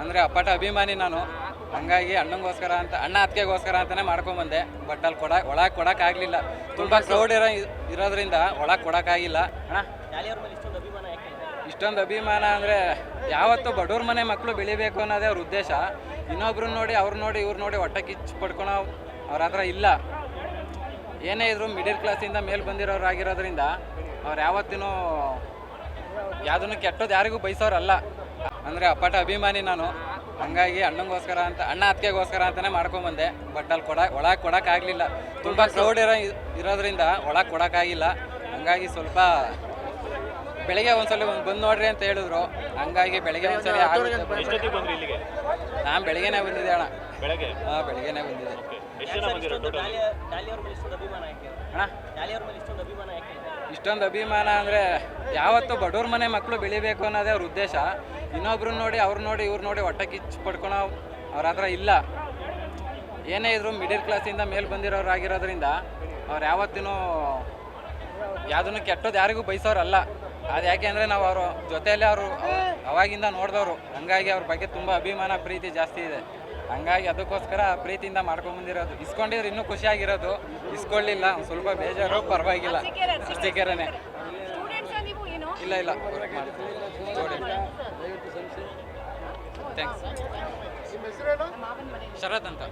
ಅಂದರೆ ಅಪ್ಪಟ ಅಭಿಮಾನಿ ನಾನು. ಹಂಗಾಗಿ ಅಣ್ಣಂಗೋಸ್ಕರ ಅಂತ ಅಣ್ಣ ಅತ್ತಿಗೆಗೋಸ್ಕರ ಅಂತಲೇ ಮಾಡ್ಕೊಂಬಂದೆ. ಬಟ್ ಅಲ್ಲಿ ಕೊಡ ಒಳಗೆ ಕೊಡೋಕ್ಕಾಗಲಿಲ್ಲ. ತುಂಬ ಕ್ರೌಡ್ ಇರೋ ಇರೋದ್ರಿಂದ ಒಳಗೆ ಕೊಡೋಕ್ಕಾಗಿಲ್ಲ. ಅಣ್ಣ ಇಷ್ಟೊಂದು ಅಭಿಮಾನ ಅಂದರೆ ಯಾವತ್ತೂ ಬಡವ್ರ ಮನೆ ಮಕ್ಕಳು ಬೆಳಿಬೇಕು ಅನ್ನೋದೇ ಅವ್ರ ಉದ್ದೇಶ. ಇನ್ನೊಬ್ರನ್ನ ನೋಡಿ ಅವ್ರು ನೋಡಿ ಇವ್ರು ನೋಡಿ ಹೊಟ್ಟೆ ಕಿಚ್ಚು ಪಡ್ಕೊಳೋ ಅವ್ರ ಹತ್ರ ಇಲ್ಲ. ಏನೇ ಇದ್ರು ಮಿಡಿಲ್ ಕ್ಲಾಸಿಂದ ಮೇಲೆ ಬಂದಿರೋರು ಆಗಿರೋದ್ರಿಂದ ಅವ್ರು ಯಾವತ್ತಿನೂ ಯಾವುದನ್ನು ಕೆಟ್ಟದ್ದು ಯಾರಿಗೂ ಬಯಸೋರಲ್ಲ ಅಂದರೆ ಅಪ್ಪಟ ಅಭಿಮಾನಿ ನಾನು. ಹಂಗಾಗಿ ಅಣ್ಣಂಗೋಸ್ಕರ ಅಂತ ಅಣ್ಣ ಅತ್ತಿಗೆಗೋಸ್ಕರ ಅಂತಲೇ ಮಾಡ್ಕೊಂಬಂದೆ. ಬಟ್ ಅಲ್ಲಿ ಕೊಡ ಒಳಗೆ ಕೊಡೋಕ್ಕಾಗಲಿಲ್ಲ. ತುಂಬ ಕ್ರೌಡ್ ಇರೋ ಇರೋದ್ರಿಂದ ಒಳಗೆ ಕೊಡೋಕ್ಕಾಗಿಲ್ಲ. ಹಂಗಾಗಿ ಸ್ವಲ್ಪ ಬೆಳಿಗ್ಗೆ ಒಂದ್ಸಲ ಬಂದು ನೋಡ್ರಿ ಅಂತ ಹೇಳಿದ್ರು. ಹಂಗಾಗಿ ಬೆಳಿಗ್ಗೆ ಒಂದ್ಸಲ ನಾನು ಬೆಳಿಗ್ಗೆನೇ ಬಂದಿದ್ದೆ ಅಣ್ಣ. ಬೆಳಗ್ಗೆ? ಹಾಂ ಬೆಳಿಗ್ಗೆನೇ ಬಂದಿದ್ದೆ. ಎಷ್ಟು ಬಂದಿರೋ ಟೋಟಲ್ ಅಣ್ಣ? ಇಷ್ಟೊಂದು ಅಭಿಮಾನ ಅಂದರೆ ಯಾವತ್ತು ಬಡವ್ರ ಮನೆ ಮಕ್ಕಳು ಬೆಳಿಬೇಕು ಅನ್ನೋದೇ ಅವ್ರ ಉದ್ದೇಶ. ಇನ್ನೊಬ್ರನ್ನ ನೋಡಿ ಅವ್ರು ನೋಡಿ ಇವ್ರು ನೋಡಿ ಹೊಟ್ಟೆ ಕಿಚ್ಚು ಪಡ್ಕೊಳೋ ಅವ್ರ ಹತ್ರ ಇಲ್ಲ. ಏನೇ ಇದ್ರು ಮಿಡಿಲ್ ಕ್ಲಾಸಿಂದ ಮೇಲೆ ಬಂದಿರೋರು ಆಗಿರೋದ್ರಿಂದ ಅವ್ರು ಯಾವತ್ತಿನೂ ಯಾವುದನ್ನು ಕೆಟ್ಟದ್ದು ಯಾರಿಗೂ ಬಯಸೋರಲ್ಲ. ಅದು ಯಾಕೆ ಅಂದರೆ ನಾವು ಅವರು ಜೊತೆಯಲ್ಲೇ ಅವರು ಅವಾಗಿಂದ ನೋಡಿದವರು. ಹಂಗಾಗಿ ಅವ್ರ ಬಗ್ಗೆ ತುಂಬ ಅಭಿಮಾನ ಪ್ರೀತಿ ಜಾಸ್ತಿ ಇದೆ. ಹಂಗಾಗಿ ಅದಕ್ಕೋಸ್ಕರ ಪ್ರೀತಿಯಿಂದ ಮಾಡ್ಕೊಂಬಂದಿರೋದು ಇಸ್ಕೊಂಡಿದ್ರೆ ಇನ್ನೂ ಖುಷಿಯಾಗಿರೋದು. ಇಸ್ಕೊಳ್ಳಿಲ್ಲ ಸ್ವಲ್ಪ ಬೇಜಾರು ಪರವಾಗಿಲ್ಲ. ಏನು? ಇಲ್ಲ ಇಲ್ಲ ಥ್ಯಾಂಕ್ಸ್ ಶರತ್ ಅಂತ.